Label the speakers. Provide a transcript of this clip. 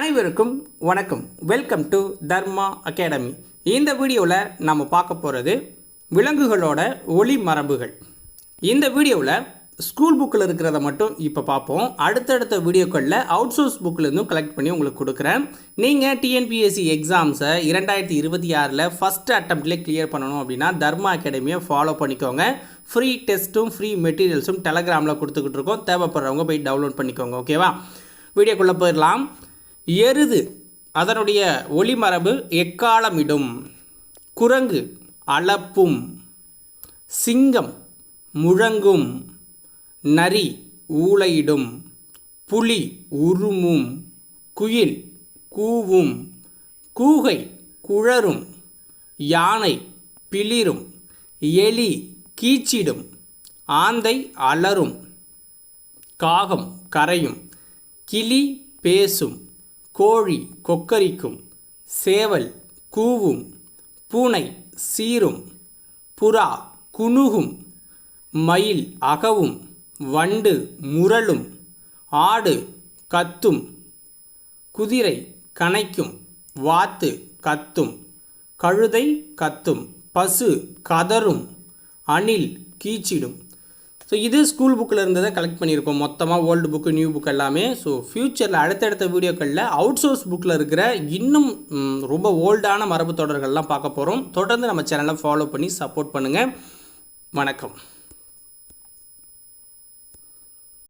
Speaker 1: அனைவருக்கும் வணக்கம். Welcome to Dharma academy இந்த வீடியோவில் நம்ம பார்க்க போகிறது விலங்குகளோட ஒளி மரபுகள். இந்த வீடியோவில் ஸ்கூல் புக்கில் இருக்கிறத மட்டும் இப்போ பார்ப்போம். அடுத்தடுத்த வீடியோக்களில் அவுட் சோர்ஸ் புக்கிலேருந்தும் கலெக்ட் பண்ணி உங்களுக்கு கொடுக்குறேன். நீங்கள் டிஎன்பிஎஸ்சி எக்ஸாம்ஸை இரண்டாயிரத்தி இருபத்தி ஆறில் ஃபஸ்ட் அட்டம்ப்ட்லேயே கிளியர் பண்ணணும் அப்படின்னா தர்மா அகாடமியை ஃபாலோ பண்ணிக்கோங்க. ஃப்ரீ டெஸ்ட்டும் ஃப்ரீ மெட்டீரியல்ஸும் டெலகிராமில் கொடுத்துக்கிட்டு இருக்கோம். தேவைப்படுறவங்க போய் டவுன்லோட் பண்ணிக்கோங்க. ஓகேவா வீடியோக்குள்ளே போயிடலாம். எருது. அதனுடைய ஒளிமரபு எக்காலமிடும்? குரங்கு அளப்பும் சிங்கம் முழங்கும் நரி ஊளையிடும் புலி உருமும் குயில் கூவும் கூகை குழரும் யானை பிளிரும் எலி கீச்சிடும் ஆந்தை அலறும் காகம் கரையும் கிளி பேசும். கோழி கொக்கரிக்கும் சேவல் கூவும் பூனை சீரும் புறா குணுகும் மயில் அகவும் வண்டு முரளும் ஆடு கத்தும் குதிரை கனைக்கும் வாத்து கத்தும் கழுதை கத்தும் பசு கதரும் அணில் கீச்சிடும். ஸோ இது ஸ்கூல் புக்கில் இருந்ததை கலெக்ட் பண்ணியிருக்கோம். மொத்தமாக ஓல்டு புக்கு நியூ புக் எல்லாமே. ஸோ ஃப்யூச்சரில் அடுத்தடுத்த வீடியோக்களில் அவுட் சோர்ஸ் புக்கில் இருக்கிற இன்னும் ரொம்ப ஓல்டான மரபு தொடர்கள்லாம் பார்க்க போகிறோம் தொடர்ந்து நம்ம சேனலை ஃபாலோ பண்ணி சப்போர்ட் பண்ணுங்கள் வணக்கம்.